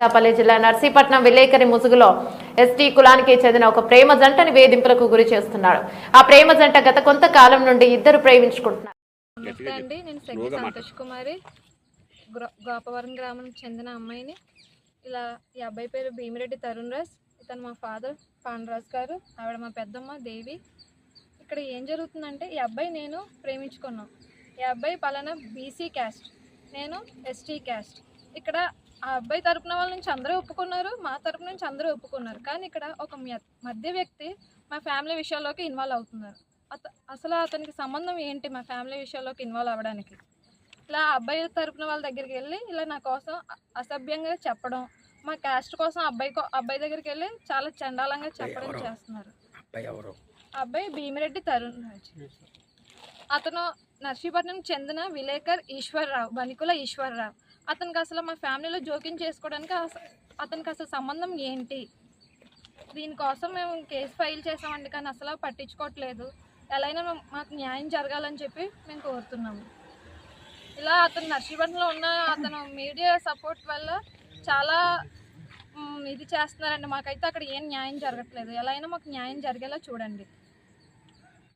అనకాపల్లి జిల్లా నర్సీపట్నం విలేకరి ముసుగులో ఎస్టీ కులానికి చెందిన ఒక ప్రేమ జంటని వేధింపులకు గురి చేస్తున్నాడు. ఆ ప్రేమ జంట గత కొంతకాలం నుండి ఇద్దరు ప్రేమించుకుంటున్నారు. నమస్తే అండి నేను సంతోష్ కుమారి. గ్రో- గోపవరం గ్రామానికి చెందిన అమ్మాయిని. ఇలా ఈ అబ్బాయి పేరు భీమిరెడ్డి తరుణ్ రాజ్ ఇతను మా ఫాదర్ పాండరాజ్ గారు ఆవిడ మా పెద్దమ్మ దేవి. ఇక్కడ ఏం జరుగుతుందంటే ఈ అబ్బాయి నేను ప్రేమించుకున్నాం. ఈ అబ్బాయి పలానా బీసీ క్యాస్ట్ నేను ఎస్టీ క్యాస్ట్. ఇక్కడ ఆ అబ్బాయి తరపున వాళ్ళ నుంచి అందరూ ఒప్పుకున్నారు మా తరపు నుంచి అందరూ ఒప్పుకున్నారు. కానీ ఇక్కడ ఒక మధ్య వ్యక్తి మా ఫ్యామిలీ విషయాల్లోకి ఇన్వాల్వ్ అవుతున్నారు. అత అసలు అతనికి సంబంధం ఏంటి మా ఫ్యామిలీ విషయాల్లోకి ఇన్వాల్వ్ అవ్వడానికి? ఇలా అబ్బాయి తరపున వాళ్ళ దగ్గరికి వెళ్ళి ఇలా నా కోసం అసభ్యంగా చెప్పడం మా క్యాస్ట్ కోసం అబ్బాయి అబ్బాయి దగ్గరికి వెళ్ళి చాలా చండాలంగా చెప్పడం చేస్తున్నారు. అబ్బాయి ఎవరు? ఆ అబ్బాయి భీమిరెడ్డి తరుణ్ అతను నర్సీపట్నం చెందిన విలేకర్ ఈశ్వర్రావు బనికుల ఈశ్వర్రావు. అతనికి అసలు మా ఫ్యామిలీలో జోక్యం చేసుకోవడానికి అతనికి అసలు సంబంధం ఏంటి? దీనికోసం మేము కేసు ఫైల్ చేసామండి కానీ అసలు పట్టించుకోవట్లేదు. ఎలా అయినా మాకు న్యాయం జరగాలని చెప్పి మేము కోరుతున్నాము. ఇలా అతను నర్సీపట్నంలో ఉన్న అతను మీడియా సపోర్ట్ వల్ల చాలా ఇది చేస్తున్నారండి. మాకైతే అక్కడ ఏం న్యాయం జరగట్లేదు. ఎలా అయినా మాకు న్యాయం జరిగేలా చూడండి.